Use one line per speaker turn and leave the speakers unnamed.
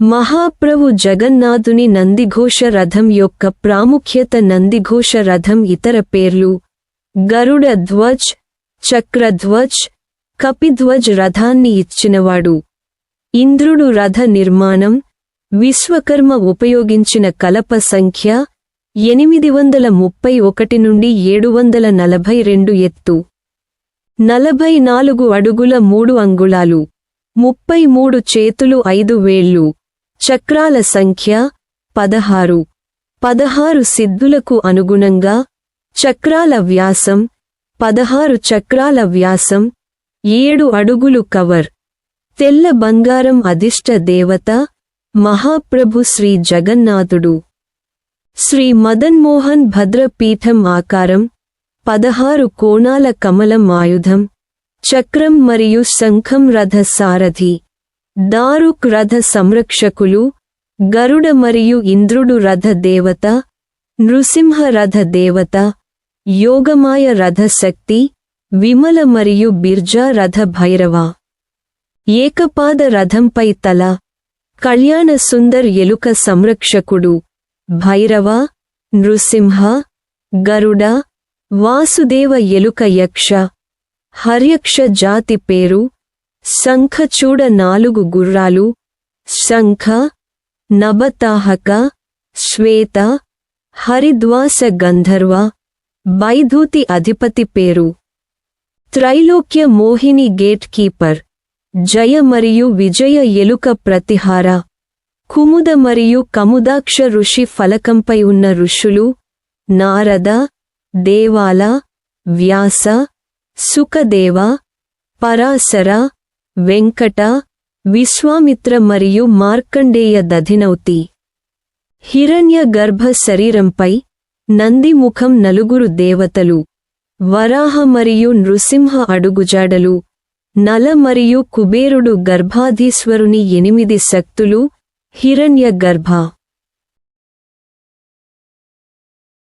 మహాప్రభు జగన్నాథుని నందిఘోష రథం యొక్క ప్రాముఖ్యత నందిఘోష రథం ఇతర పేర్లు గరుడ ధ్వజ్ చక్రధ్వజ్ కపిధ్వజ్ రథాన్ని ఇచ్చినవాడు. ఇంద్రుడు రథ నిర్మాణం విశ్వకర్మ ఉపయోగించిన కలప సంఖ్య ఎనిమిది వందల ముప్పై ఒకటి నుండి ఏడు వందల నలభై రెండు ఎత్తు. నలభై నాలుగు అడుగుల మూడు అంగుళాలు ముప్పై మూడు చేతులు ఐదు వేళ్ళు. చక్రాల సంఖ్య పదహారు. పదహారు సిద్ధులకు అనుగుణంగా చక్రాల వ్యాసం పదహారు చక్రాల వ్యాసం ఏడు అడుగులు కవర్. తెల్ల బంగారం అధిష్ట దేవత మహాప్రభు శ్రీ జగన్నాథుడు. శ్రీ మదన్మోహన్ భద్రపీఠం ఆకారం పదహారు కోణాల కమలం ఆయుధం చక్రం మరియు శంఖం రథ సారథి దారుక్ రథ సంరక్షకులు గరుడ మరియు ఇంద్రుడు రథ దేవత నృసింహ రథ దేవత యోగమాయ రథ శక్తి విమల మరియు బిర్జా రథ భైరవ. ఏకపాద రథంపై తల కళ్యాణ సుందర్ ఎలుక సంరక్షకుడు భైరవ నృసింహ గరుడ వాసుదేవ ఎలుక యక్ష హర్యక్ష జాతి పేరు శంఖచూడ నాలుగు గుర్రాలు శంఖ నబతాహక శ్వేత హరిద్వాస గంధర్వ బైధూతి అధిపతి పేరు. త్రైలోక్య మోహిని గేట్ కీపర్ జయ మరియు విజయ ఎలుక ప్రతిహార కుముద మరియు కముదాక్ష ఋషి ఫలకంపై ఉన్న ఋషులు నారద దేవాల వ్యాస సుఖదేవ పరాశర వెంకట విశ్వామిత్ర మరియు మార్కండేయ దధినౌతి. హిరణ్య గర్భ శరీరంపై నందిముఖం నలుగురు దేవతలు. వరాహ మరియు నృసింహ అడుగుజాడలు. నల మరియు కుబేరుడు గర్భాధీశ్వరుని ఎనిమిది శక్తులు హిరణ్య గర్భ.